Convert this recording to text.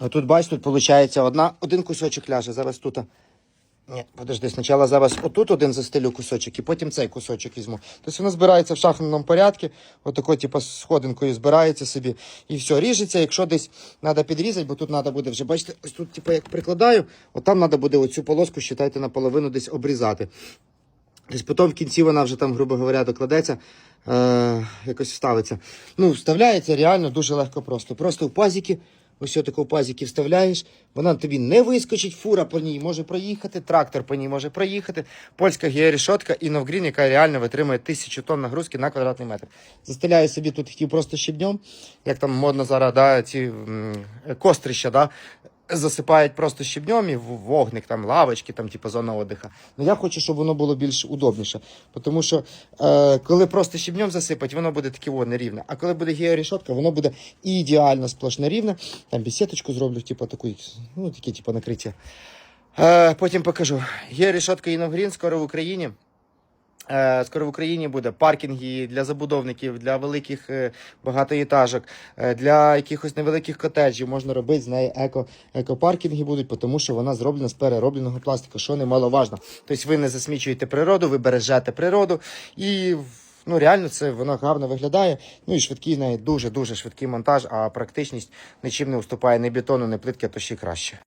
А тут, бач, тут виходить одна, один кусочок ляже. Зараз тут. Ні, подожди, спочатку зараз отут один застелю кусочок і потім цей кусочок візьму. Тобто воно збирається в шахматному порядку, отако, типу, сходинкою збирається собі і все, ріжеться. Якщо десь треба підрізати, бо тут треба буде вже, бачите, ось тут, типу, як прикладаю, от там треба буде оцю полоску, считайте, наполовину десь обрізати. Десь потім в кінці вона вже там, грубо говоря, докладеться, е, якось вставиться. Ну, вставляється реально дуже легко просто. Просто в пазіки, ось таку пазіки вставляєш, вона тобі не вискочить, фура по ній може проїхати, трактор по ній може проїхати. Польська георішотка і Новгрін, яка реально витримує тисячу тонн нагрузки на квадратний метр. Застеляю собі тут хотів просто щебнем, як там модно зараз, да, ці м, кострища, да, засипають просто щебнем і вогник, там лавочки, там, типу, зона отдиха. Ну я хочу, щоб воно було більш удобніше. Тому що е, коли просто щебнем засипать, воно буде таке о, нерівне. А коли буде георішотка, воно буде ідеально сплошне рівне. Там бесідочку зроблю, типу, таку, ну, такі, типу, накриття. Е, потім покажу. Георішотка Іногрін скоро в Україні. Е, Скоро в Україні буде паркінги для забудовників, для великих е, багатоетажок, е, для якихось невеликих котеджів можна робити з неї еко, екопаркінги будуть, тому що вона зроблена з переробленого пластику, що немаловажно. Тобто ви не засмічуєте природу, ви бережете природу і. Ну, реально, це воно гарно виглядає. Ну і швидкий неї дуже дуже швидкий монтаж, а практичність нічим не уступає ні бетону, ні плитки, а то ще краще.